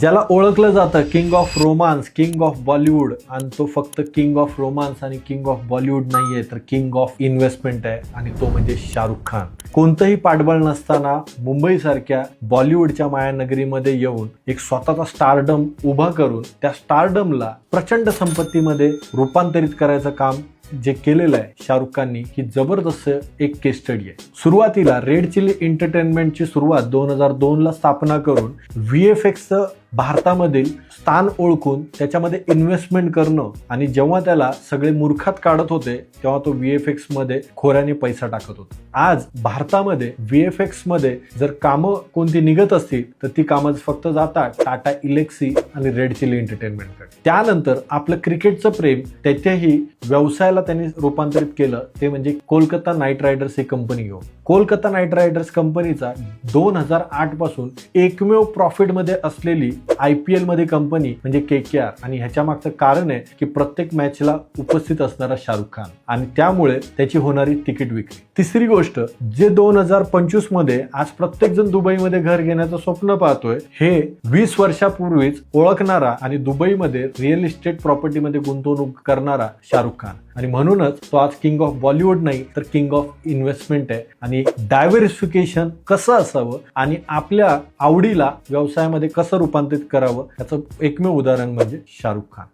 ज्याला ओळखलं जातं king of romance king of Bollywood आणि तो फक्त किंग ऑफ रोमान्स आणि किंग ऑफ बॉलिवूड नाहीये तर किंग ऑफ इन्व्हेस्टमेंट आहे आणि तो म्हणजे शाहरुख खान. कोणतंही पाठबळ नसताना मुंबईसारख्या बॉलिवूडच्या मायानगरीमध्ये येऊन एक स्वतःचा स्टारडम उभा करून त्या स्टारडमला प्रचंड संपत्तीमध्ये रूपांतरित करायचं काम जे केलेलं आहे शाहरुख खाननी ही जबरदस्त एक केस स्टडी आहे. सुरुवातीला रेड चिली एंटरटेनमेंटची सुरुवात दोन हजार दोन ला स्थापना करून व्ही एफ एक्सचं भारतामधील स्थान ओळखून त्याच्यामध्ये इन्व्हेस्टमेंट करणं आणि जेव्हा त्याला सगळे मूर्खात काढत होते तेव्हा तो व्ही एफ एक्समध्ये खोऱ्याने पैसा टाकत होता. आज भारतामध्ये व्ही एफ एक्समध्ये जर कामं कोणती निघत असतील तर ती कामं फक्त जातात टाटा इलेक्सी आणि रेड चिली एंटरटेनमेंटकडे त्यानंतर आपलं क्रिकेटचं प्रेम त्याच्याही व्यवसायाला त्यांनी रूपांतरित केलं ते म्हणजे कोलकाता नाईट रायडर्स ही कंपनी घेऊन. कोलकाता नाईट रायडर्स कंपनीचा दोन हजार आठपासून एकमेव प्रॉफिटमध्ये असलेली आय पी एलमध्ये कंपनी म्हणजे के के आर. आणि ह्याच्या मागचं कारण आहे की प्रत्येक मॅचला उपस्थित असणारा शाहरुख खान. आणि त्यामुळे त्याची होणारी तिकीट विक्री. तिसरी गोष्ट जे दोन हजार पंचवीसमध्ये आज प्रत्येक जण दुबईमध्ये घर घेण्याचं स्वप्न पाहतोय हे वीस वर्षापूर्वीच ओळखणारा आणि दुबईमध्ये रिअल इस्टेट प्रॉपर्टीमध्ये गुंतवणूक करणारा शाहरुख खान. आणि म्हणूनच तो आज किंग ऑफ बॉलिवूड नाही तर किंग ऑफ इन्व्हेस्टमेंट आहे. आणि डायव्हर्सिफिकेशन कसं असावं आणि आपल्या आवडीला व्यवसायामध्ये कसं रूपांतरित करावं याचं एकमेव उदाहरण म्हणजे शाहरुख खान.